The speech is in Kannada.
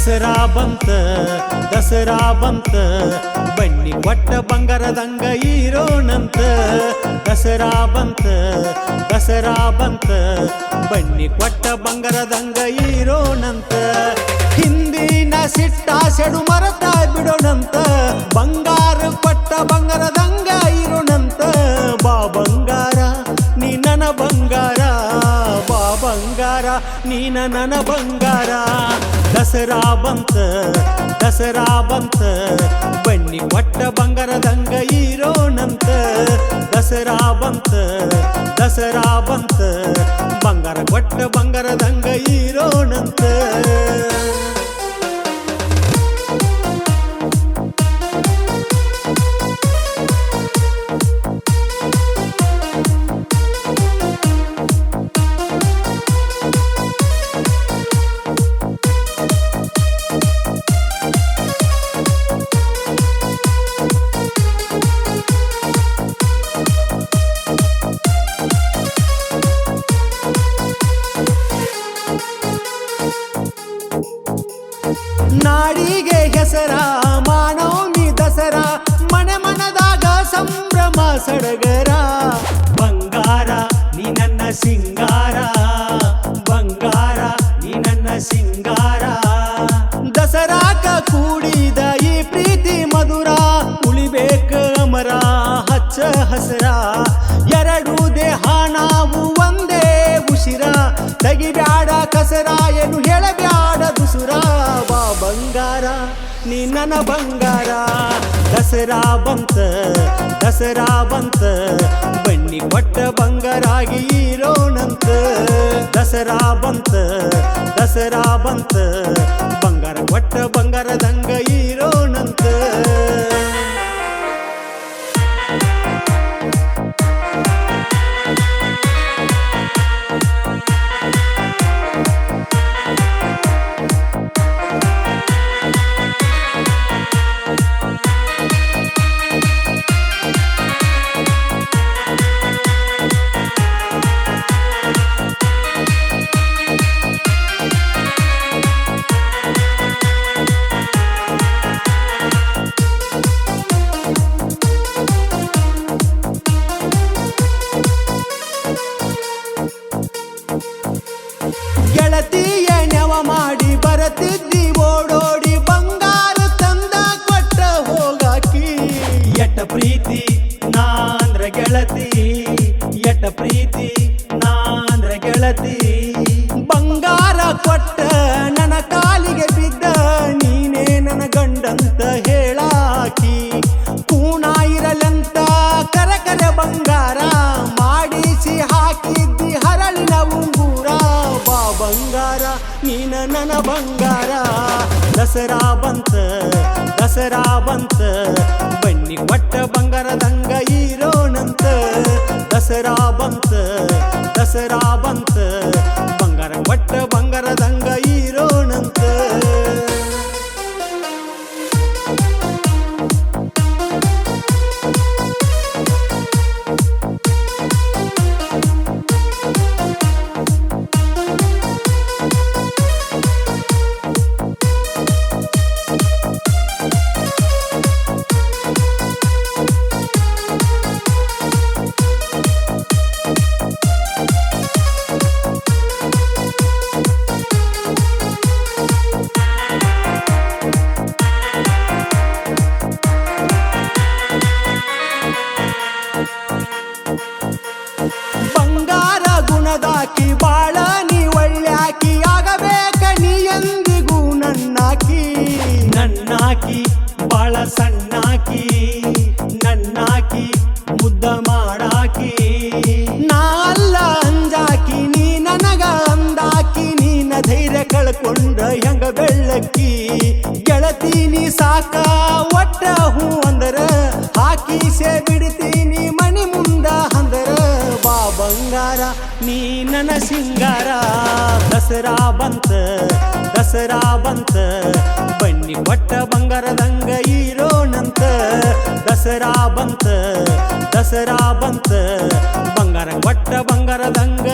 ದಸರಾ ಬಂತ ದಸರಾ ಬಂತ. ಬನ್ನಿ ಕೊಟ್ಟ ಬಂಗಾರದಂಗ ಈರೋಣಂತ ದಸರಾ ಬಂತ ದಸರಾ ಬಂತ. ಬನ್ನಿ ಕೊಟ್ಟ ಬಂಗಾರದಂಗ ಈರೋಣಂತ ಹಿಂದಿನ ಸಿಟ್ಟ ಸೆಡು ಮರತ ಬಿಡೋಣಂತ ಬಂಗಾರ ಕೊಟ್ಟ ಬಂಗಾರದಂಗ ಇರೋಣಂತ ಬಾ ಬಂಗಾರ, ನೀ ನನ್ನ ಬಂಗಾರ. ಬಾ ಬಂಗಾರ ನೀನ ನನ್ನ ಬಂಗಾರ. ದಸರಾ ಬಂತ ದಸರಾ ಬಂತ, ಬನ್ನಿ ಒಟ್ಟ ಬಂಗಾರದಂಗ ಇರೋಣಂತ ದಸರಾ ಬಂತ ದಸರಾ ಬಂತ, ಬಂಗಾರ ಕೊಟ್ಟ ಬಂಗಾರದಂಗ ಹೆಸರ ಮಾನವಮಿ ದಸರಾ, ಮನೆ ಮನದಾಗ ಸಂಭ್ರಮ ಸಡಗರ. ಬಂಗಾರ, ನೀ ನನ್ನ ಸಿಂಗಾರ. ಬಂಗಾರ, ನೀ ನನ್ನ ಸಿಂಗಾರ. ದಸರಾಕ ಕೂಡಿದ ಈ ಪ್ರೀತಿ ಮಧುರ, ಉಳಿಬೇಕ ಅಮರ, ಹಚ್ಚ ಹಸರ. ಎರಡು ದೇಹ, ನಾವು ಒಂದೇ ಉಸಿರ. ತೆಗಿಬ್ಯಾಡ ಕಸರ ನೀ ನನ್ನ ಬಂಗಾರ. ದಸರಾ ಬಂತ ದಸರಾ ಬಂತ. ಬನ್ನಿ ಕೊಟ್ಟ ಬಂಗಾರಾಗಿ ಇರೋಣಂತ. ದಸರಾ ಬಂತ ದಸರಾ ಬಂತ. ಬಂಗಾರ ಕೊಟ್ಟ ಬಂಗಾರದಂಗ ಇರೋಣಂತ ಗೆಳತಿಯ ನೆವ ಮಾಡಿ ಬರತಿದ್ದಿ ಓಡೋಡಿ ಬಂಗಾರ ತಂದ ಕೊಟ್ಟ ಹೋಗಾಕಿ. ಎಟ್ಟ ಪ್ರೀತಿ, ನಾಂದ್ರ ಗೆಳತಿ. ಎಟ್ಟ ಪ್ರೀತಿ, ನಾಂದ್ರ ಗೆಳತಿ. ಬಂಗಾರ, ನೀನ ನನ್ನ ಬಂಗಾರ. ದಸರಾ ಬಂತ ದಸರಾ ಬಂತ. ಬನ್ನಿ ಒಟ್ಟ ಬಂಗಾರದಂಗ ಇರೋಣಂತ ದಸರಾ ಬಂತ ದಸರಾ ಬಂತ. ಬಂಗಾರ ಕೊಟ್ಟ ಬಂಗಾರದಂಗ ಸಣ್ಣಾಕಿ, ನನ್ನಾಕಿ, ಮುದ್ದ ಮಾಡಾಕಿ. ನಾಲ್ಲ ಅಂಜಾಕಿ, ನೀ ನನಗ ಅಂದಾಕಿ, ನೀನ ಧೈರ್ಯ ಕಳ್ಕೊಂಡ ಹೆಂಗ ಬೆಳ್ಳಕ್ಕಿ. ಗೆಳತೀನಿ ಸಾಕಾ, ಒಟ್ಟ ಹೂ ಅಂದರ, ಹಾಕಿ ಸೇ ಬಿಡ್ತೀನಿ ಮನಿ ಮುಂದ ಅಂದರ. ಬಾ ಬಂಗಾರ, ನೀ ನನ್ನ ಸಿಂಗಾರ. ದಸರಾ ಬಂತ ದಸರಾ ಬಂತ, ಬನ್ನಿ ಕೊಟ್ಟ ಬಂಗಾರದಂಗ. ದಸರಾ ಬಂತ ದಸರಾ ಬಂತ ಬಂಗಾರ ಕೊಟ್ಟ ಬಂಗಾರದಂಗ